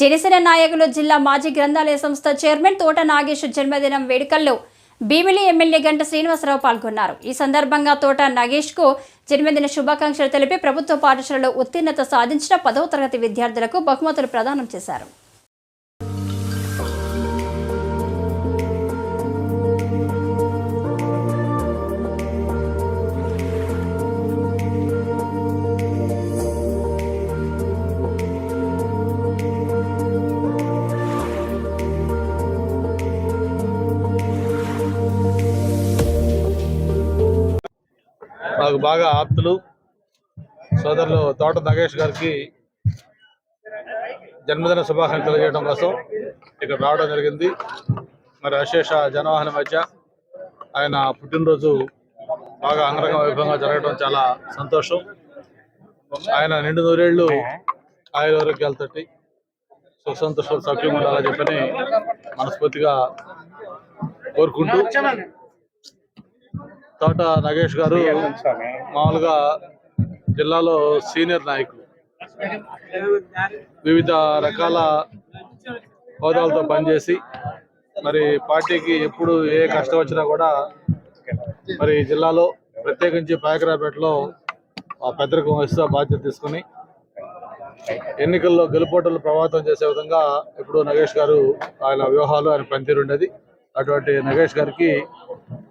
జనసేన నాయకులు జిల్లా మాజీ గ్రంథాలయ సంస్థ చైర్మన్ తోట నాగేష్ జన్మదినం వేడుకల్లో భీమిలి ఎమ్మెల్యే గంట శ్రీనివాసరావు పాల్గొన్నారు. ఈ సందర్భంగా తోట నాగేష్కు జన్మదిన శుభాకాంక్షలు తెలిపి ప్రభుత్వ పాఠశాలలో ఉత్తీర్ణత సాధించిన పదవ తరగతి విద్యార్థులకు బహుమతులు ప్రదానం చేశారు. నాకు బాగా ఆప్తులు. సోదరులు తోట నగేష్ గారికి జన్మదిన శుభాకాంక్షలు తెలియజేయడం కోసం ఇక్కడ రావడం జరిగింది. మరి అశేష జనవాహన మధ్య ఆయన పుట్టినరోజు బాగా అంగరంగ వైభవంగా జరగడం చాలా సంతోషం. ఆయన నిండు నూరేళ్ళు ఆయురారోగ్యాలతోటి సుఖ సంతోషాలు సౌఖ్యం ఉండాలని చెప్పని మనస్ఫూర్తిగా కోరుకుంటూ తోట నగేష్ గారు మామూలుగా జిల్లాలో సీనియర్ నాయకులు. వివిధ రకాల హోదాలతో పనిచేసి మరి పార్టీకి ఎప్పుడు ఏ కష్టం వచ్చినా కూడా మరి జిల్లాలో ప్రత్యేకించి పాయకరాపేటలో ఆ పెద్దరికం వహిస్తూ బాధ్యత తీసుకుని ఎన్నికల్లో గెలుపోటలు ప్రభావితం చేసే విధంగా ఇప్పుడు నగేష్ గారు ఆయన వ్యూహాలు ఆయన పనితీరు ఉండేది. అటువంటి నగేష్ గారికి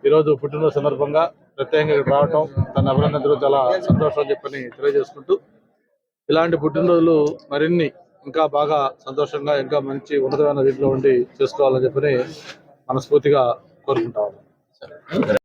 ఈరోజు పుట్టినరోజు సందర్భంగా ప్రత్యేకంగా ఇక్కడ రావటం తన అభినందించడం చాలా సంతోషం అని చెప్పని తెలియజేసుకుంటూ ఇలాంటి పుట్టినరోజులు మరిన్ని ఇంకా బాగా సంతోషంగా ఇంకా మంచి ఉన్నతమైన రీతిలో ఉండి చేసుకోవాలని చెప్పని మనస్ఫూర్తిగా కోరుకుంటాము